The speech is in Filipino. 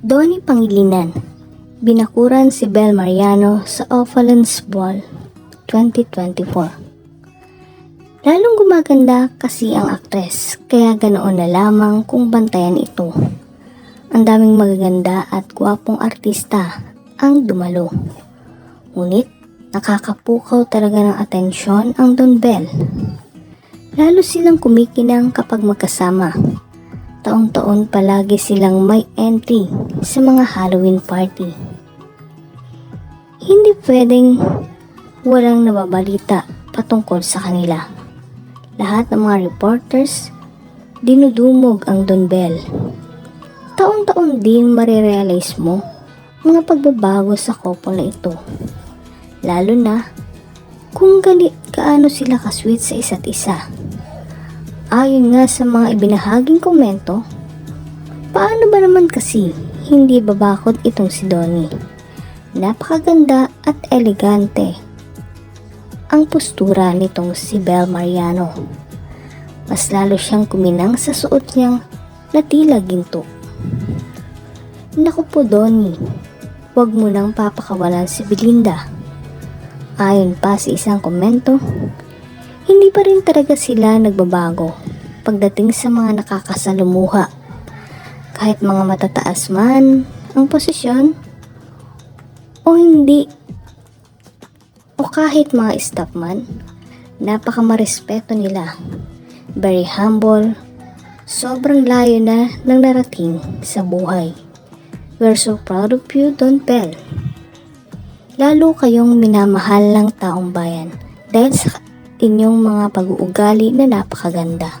Donnie Pangilinan Binakuran si Bel Mariano sa Offalens Ball 2024 Lalong gumaganda kasi ang aktres, kaya ganoon na lamang kung bantayan ito. Ang daming magaganda at gwapong artista ang dumalo. Ngunit, nakakapukaw talaga ng atensyon ang Don Bell. Lalo silang kumikinang kapag magkasama. Taon-taon palagi silang may entry sa mga Halloween party. Hindi pwedeng walang nababalita patungkol sa kanila. Lahat ng mga reporters, dinudumog ang Don Bell. Taon-taon din marirealize mo mga pagbabago sa couple na ito. Lalo na kung gali kaano sila kasweet sa isa't isa. Ayon nga sa mga ibinahaging komento, paano ba naman kasi hindi babakod itong si Donnie? Napakaganda at elegante ang postura nitong si Bel Mariano. Mas lalo siyang kuminang sa suot niyang na tila ginto. Naku po Donnie, huwag mo nang papakawalan si Belinda. Ayon pa sa isang komento, hindi pa rin talaga sila nagbabago pagdating sa mga nakakasalumuha. Kahit mga matataas man ang posisyon o hindi o kahit mga staff man, napakamarespeto nila. Very humble, sobrang layo na ng narating sa buhay. We're so proud of you, Don Bell. Lalo kayong minamahal ng taong bayan dahil sa inyong mga pag-uugali na napakaganda.